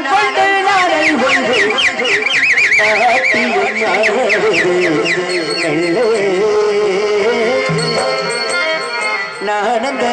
நாணம் கொண்டு நாரை ஒன்று நானந்த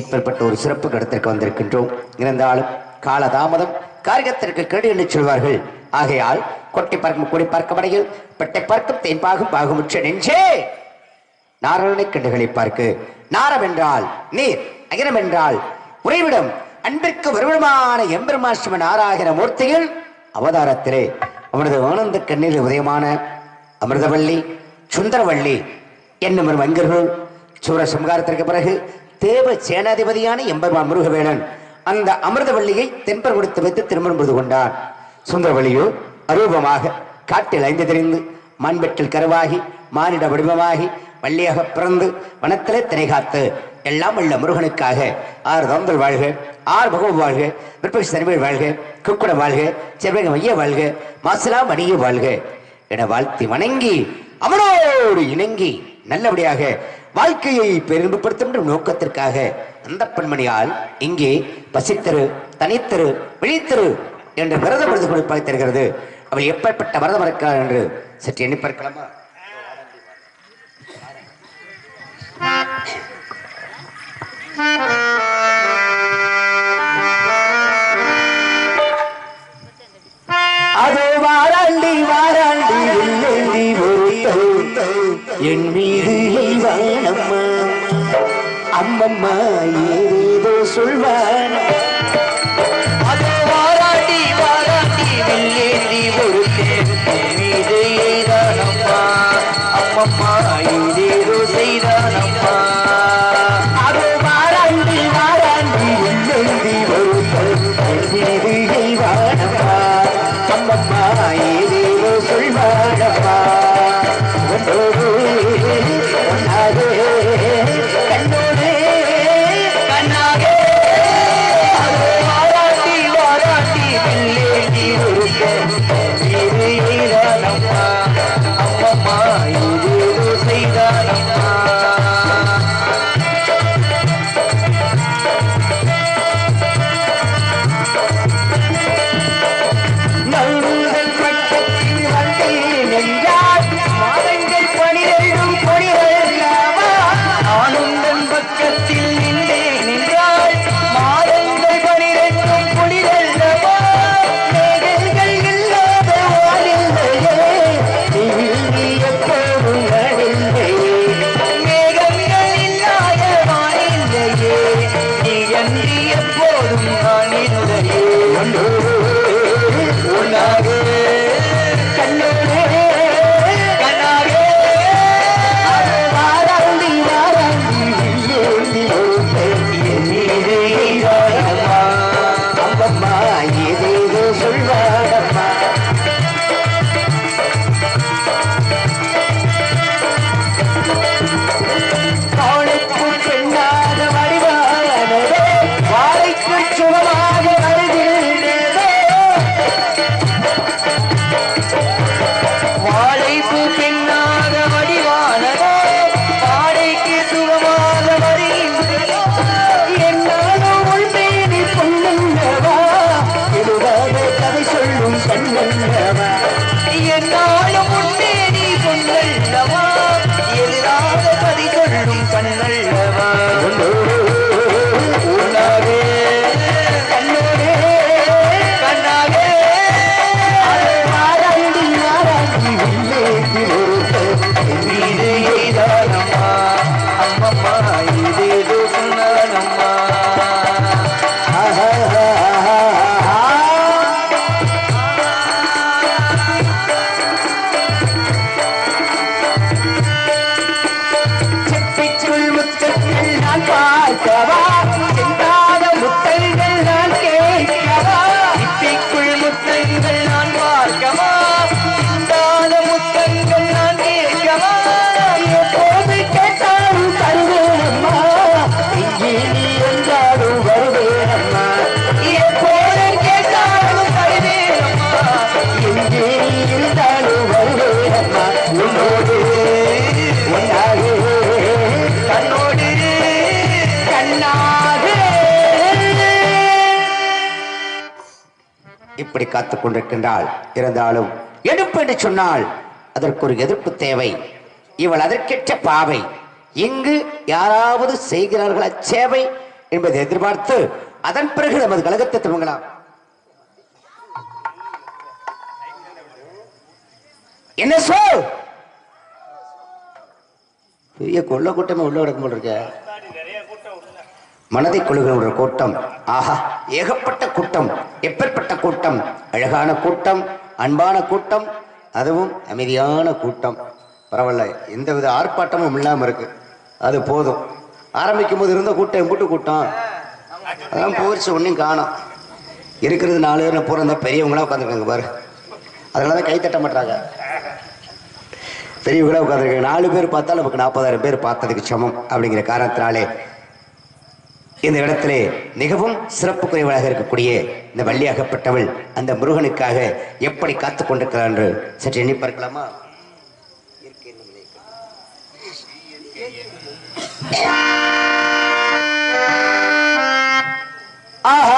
இப்பேற்பட்ட ஒரு சிறப்பு கடத்திற்கு வந்திருக்கின்றோம். இருந்தாலும் காலதாமதம் காரியத்திற்கு கேடு என்று சொல்வார்கள். ஆகையால் கொட்டி பார்க்கும் கொடி பார்க்கும் வரையில் பெட்டை பார்க்கும் தேன்பாகும் பாகுமுற்ற நெஞ்சே! நாரணனை கண்டுகளை பார்க்கு. நாரம் என்றால் நீர் அகிரம் என்றால் உறைவிடம். அன்பிற்கு வருவமான எம்பெருமாஷ்டம நாராயண மூர்த்தியில் அவதாரத்திலே அவனது ஆனந்த கண்ணில் உதயமான அமிர்தவள்ளி சுந்தரவள்ளி என்னும் ஒரு வங்கர்கள் சூர சம்ஹாரத்திற்கு பிறகு தேவ சேனாதிபதியான எம்பெருமான் முருகவேணன் அந்த அமிர்தவள்ளியை தென்பர் கொடுத்து வைத்து திருமணம் புரிந்து கொண்டான் சுந்தரவள்ளியோ அரூபமாக காட்டில் ஐந்து தெரிந்து மான்பெற்றில் கருவாகி மானிட வடிவமாகி வள்ளியாக பிறந்து வனத்திலே திரை காத்து எல்லாம் உள்ள முருகனுக்காக ஆறு தோந்தல் வாழ்க ஆறு பகவம் வாழ்க விற்பசி தனிமையில் வாழ்க குக்குட வாழ்க செவ்வக மைய வாழ்க மாசலா மணிய வாழ்க. என வாழ்த்தி வணங்கி அவனோடு இணங்கி நல்லபடியாக வாழ்க்கையை பெருமைப்படுத்தும் நோக்கத்திற்காக அந்த பெண்மணியால் இங்கே பசித்தரு தனித்தரு விழித்தரு என்று விரத விருது கொடுப்பாக தருகிறது. அவள் எப்பேற்பட்ட விரதம் இருக்கிறார் என்று சற்று எண்ணி பார்க்கலாமா? அதோ வாராண்டி வாராண்டி என் மீது அம்மம்மா ஏதேதோ சொல்வான் அதோ வாராட்டி வாராட்டி வில்லேந்தி ஒரு வாராண்டி வாராண்டி வில்லேந்தி ஒரு தேவி இப்படி காத்துக் கொண்டிருக்கின்றாள். இருந்தாலும் எடுப்பு என்று சொன்னால் அதற்கு ஒரு எதிர்ப்பு தேவை. இவள் அதற்கேற்ற பாவை. இங்கு யாராவது செய்கிறார்கள் அச்சேவை என்பதை எதிர்பார்த்து அதன் பிறகு நமது கழகத்தை துவங்கலாம். என்ன சொல் பெரிய கொள்ள கூட்டமே உள்ள கிடக்கும் போல இருக்க. மனதை கொள்கிற ஒரு கூட்டம். ஆஹா ஏகப்பட்ட கூட்டம் எப்பேற்பட்ட கூட்டம்? அழகான கூட்டம் அன்பான கூட்டம் அதுவும் அமைதியான கூட்டம். பரவாயில்ல எந்தவித ஆர்ப்பாட்டமும் இல்லாமல் இருக்கு. அது போதும். ஆரம்பிக்கும் போது இருந்த கூட்டம் எம்பிட்டு கூட்டம். அதெல்லாம் போயிடுச்சு ஒன்றையும் காணோம். இருக்கிறது நாலு பேர் பூரா இருந்தால் பெரியவங்களா உட்காந்துருக்காங்க பாரு. அதனால தான் கை தட்ட மாட்டாங்க பெரியவங்களா உட்காந்துருக்காங்க நாலு பேர் பார்த்தா நமக்கு நாற்பதாயிரம் பேர் பார்த்ததுக்கு சமம் அப்படிங்கிற காரணத்தினாலே இந்த இடத்திலே மிகவும் சிறப்பு குறைவாக இருக்கக்கூடிய இந்த வள்ளியாகப்பட்டவள் அந்த முருகனுக்காக எப்படி காத்துக் கொண்டிருக்கிறார் என்று சற்று எண்ணி பார்க்கலாமா? ஆஹா!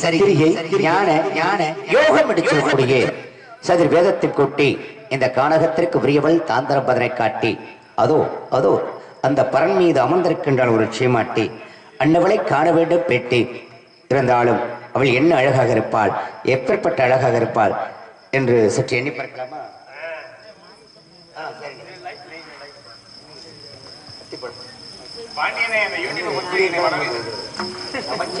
சரிகை ஞான ஞான யோகம் என்று சொல்லக்கூடிய சதிர் வேதத்தில் கொட்டி இந்த கானகத்திற்கு உரியவள் தாந்தரம்பதனை காட்டி அதோ அதோ அந்த பரன் மீது அமர்ந்திருக்கின்றாள் ஒரு சீமாட்டி. அன்னவளை காண வேண்டும் பெட்டி. இருந்தாலும் அவள் என்ன அழகாக இருப்பாள் எப்பேற்பட்ட அழகாக இருப்பாள் என்று சற்று எண்ணி பார்க்கலாமா? பாண்டியனே அந்த யூடியூப் கொடுத்துருக்கீங்க வணக்கம்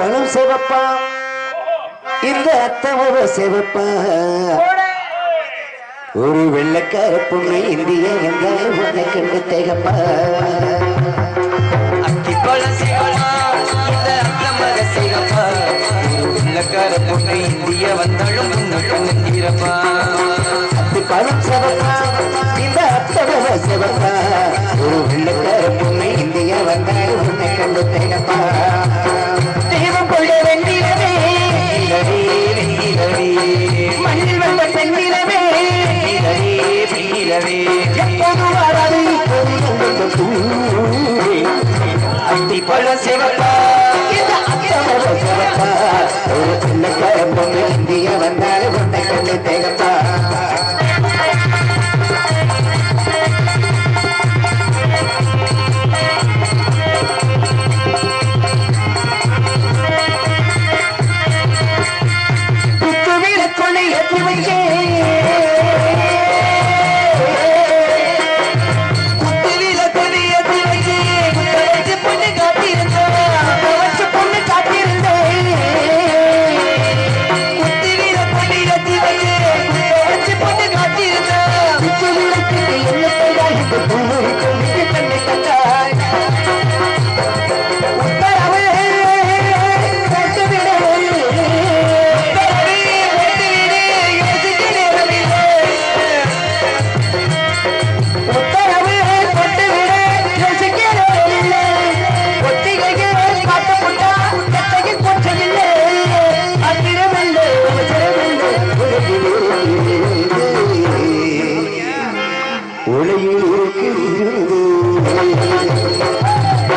அத்திப்பழம் சிவப்பா? இந்த அத்தமவ சிவப்பா? ஒரு வெள்ளக்கார பொண்ணு இந்திய வந்தாலும் உன்னை கண்டு திகப்பா. அத்திப்பழம் சிவமா இந்த அத்தமக சிவப்பா. உள்ளக்கார பொண்ணு இந்திய வந்தாலும் உன்னுக்கு நிற்கிறப்பா அத்திப்பழம் சிவப்பா இந்த அத்தமவ சிவப்பா. ஒரு வெள்ளக்கார பொண்ணு இந்திய வந்தாலும் உன்னை கண்டு திகப்பா. சிவப்பா. இந்த அத்தமவ சிவப்பா. ஒரு வெள்ளக்கார பொண்ணு இந்திய வந்தாலும் கண்டு திகப்பா.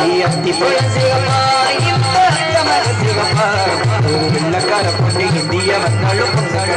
நீ அத்திப்பழம் சிவப்பா, இந்த அத்தமக ஒரு வெள்ளக்கார பொண்ணு இந்திய வந்தாலும் பொங்கல்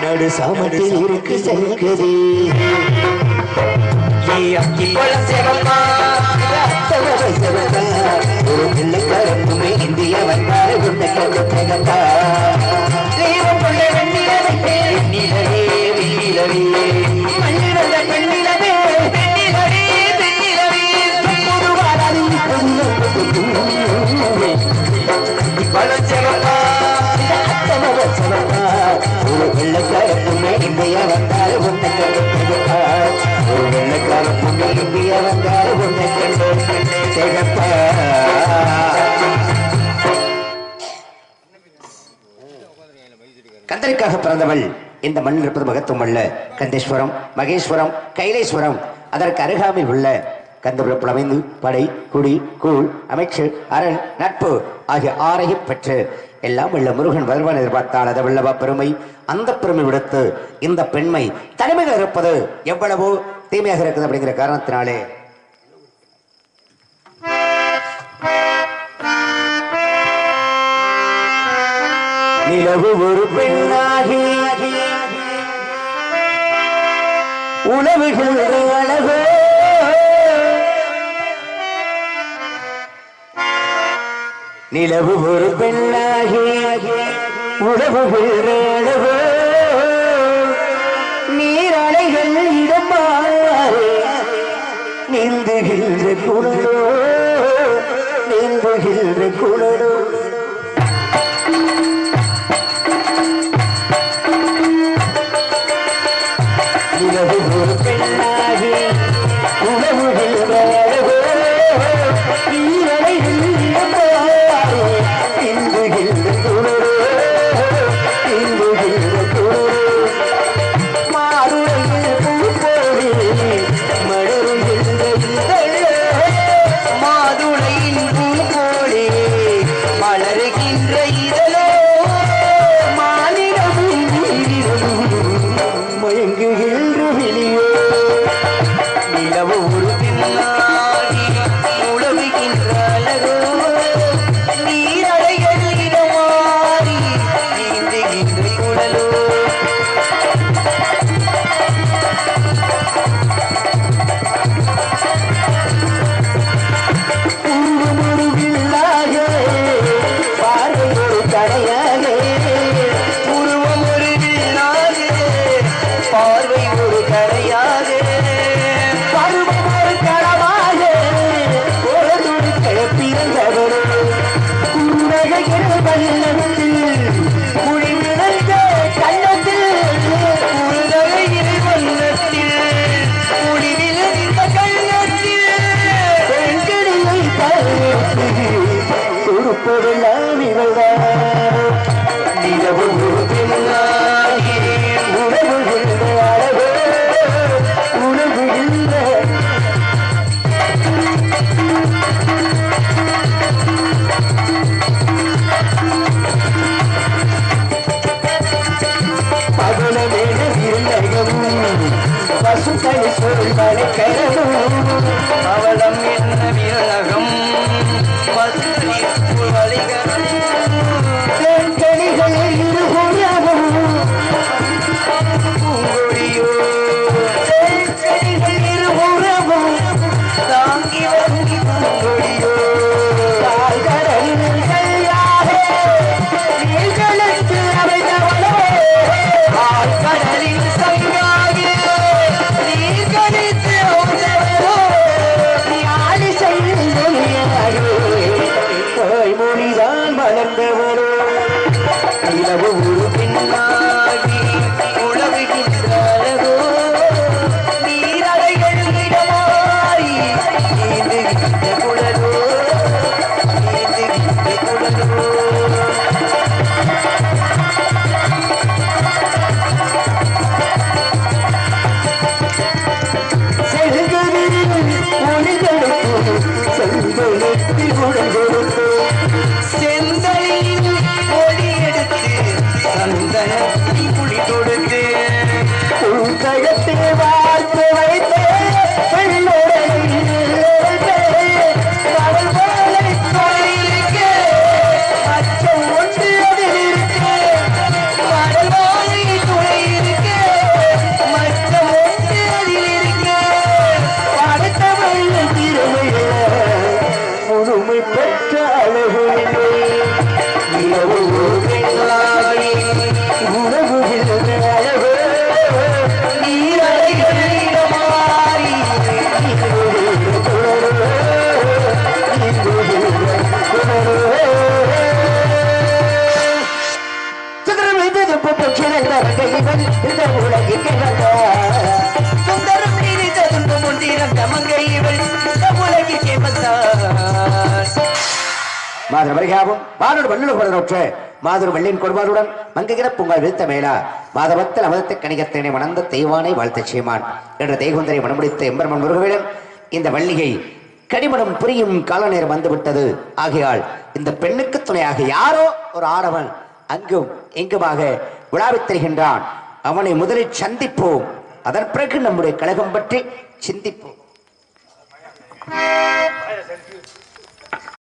நாடு சாமத்தில் இருக்கு செல்குதே. அக்கி பழ சிவமா சிவப்பா ஒரு பிள்ளைக்காரப்புமே இந்திய வந்தாரு உன்னை கண்டு தெய்வம் கொண்ட வெண்ணிலவே நிலவே வெண்ணிலவே மண்ணிறந்த பெண்ணிலவே பெண்ணிலவே பெண்ணிலவே ஒரு இந்திய உன்னை திகப்பா இந்திய உன்னை கண்டு பிறந்தவள் இந்த மண்ணில் இருப்பது மகத்துவம் அல்ல. கந்தேஸ்வரம் மகேஸ்வரம் கைலேஸ்வரம். அதற்கு அருகாமையில் உள்ள கந்தபுரப்பில் அமைந்து படை குடி கூழ் அமைச்சு அரண் நட்பு ஆகிய ஆறையும் பெற்று எல்லாம் உள்ள முருகன் வருவான் எதிர்பார்த்தால் அதை வல்லவா பெருமை. அந்த பெருமை விடுத்து இந்த பெண்மை தனிமையில் இருப்பது எவ்வளவோ தீமையாக இருக்குது அப்படிங்கிற காரணத்தினாலே. நிலவு ஒரு பெண்ணாகி உணவுகள் அழகு நிலவு ஒரு பெண்ணாகி உணவுகள் அழகு நீந்துகின்ற குழலோ நீந்துகின்ற குழலோ நிலவு ஒரு பெண்ணாகி கணத்தை புலி கொடுத்து உன் கழத்தை வார்த்தை வைத்த இந்த உலகிற்கு வந்தார் சுந்தரம் நீரித்த துன்பம் ஒன்றிருந்த மங்கை இவள் இந்த உலகிற்கே வந்தார் மாதிரி வருகாவும் வானோடு வல்லுநர் புலனோற்று மாதர் வெள்ளின் கொடுவாருடன் மங்குகிற பொங்கல் விழுத்த மேலா. மாதவத்தில் அமதத்து கணிகத்தினை மணந்த தெய்வானை வாழ்த்த செய்வான் என்ற தெய்வந்தரை மனமுடித்த எம்பெருமன் முருகவேலன் இந்த வள்ளியை கடிமணம் புரியும் கால நேரம் வந்துவிட்டது. ஆகையால் இந்த பெண்ணுக்கு துணையாக யாரோ ஒரு ஆடவன் அங்கும் இங்குமாக விழாவித் தருகின்றான் அவனை முதலில் சந்திப்போம். அதன் பிறகு நம்முடைய கழகம் பற்றி சிந்திப்போம்.